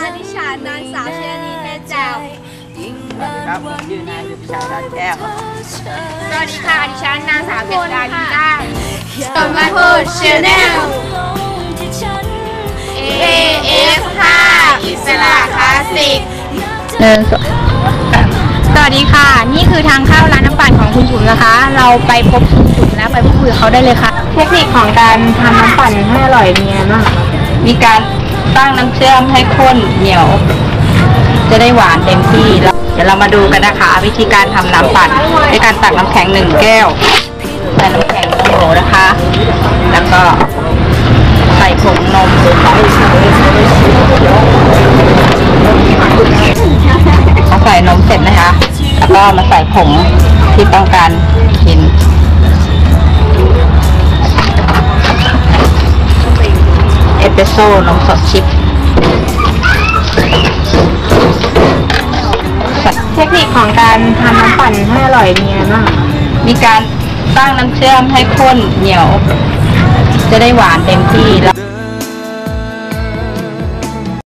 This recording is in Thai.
ค่ะดิฉันนางสาวเชนีแม่แจ่วสวัสดีครับผมชื่อนายสุพิชาดานแก้วสวัสดีค่ะดิฉันนางสาวเพชรดาดีจ้าตอมไลฟ์โพสชแนล AF ค่ะอิสระคลาสสิกเดินสวัสดีค่ะ นี่คือทางเข้าร้านน้ำปั่นของคุณจุนนะคะ เราไปพบคุณจุนมแล้วไปพูดคุยกับเขาได้เลยค่ะ เทคนิคของการทำน้ำปั่นให้อร่อยเนียะไรบ้งมีการ ตั้งน้ำเชื่อมให้ข้นเหนียว จะได้หวานเต็มที่แล้วเดี๋ยวเรามาดูกันนะคะ วิธีการทำน้ำปั่นด้วยการตักน้ำแข็งหนึ่งแก้วใส่น้ำแข็งลงโหลนะคะ แล้วก็ใส่ผงนมพอใส่นมเสร็จนะคะ แล้วก็มาใส่ผงที่ต้องการกิน สเปรสโซ่นมสดชิปเทคนิคของการทำน้ำปั่นให้อร่อยมีอะไรบ้างคะมีการตั้งน้ำเชื่อมให้ข้นเหนียว จะได้หวานเต็มที่แล้ว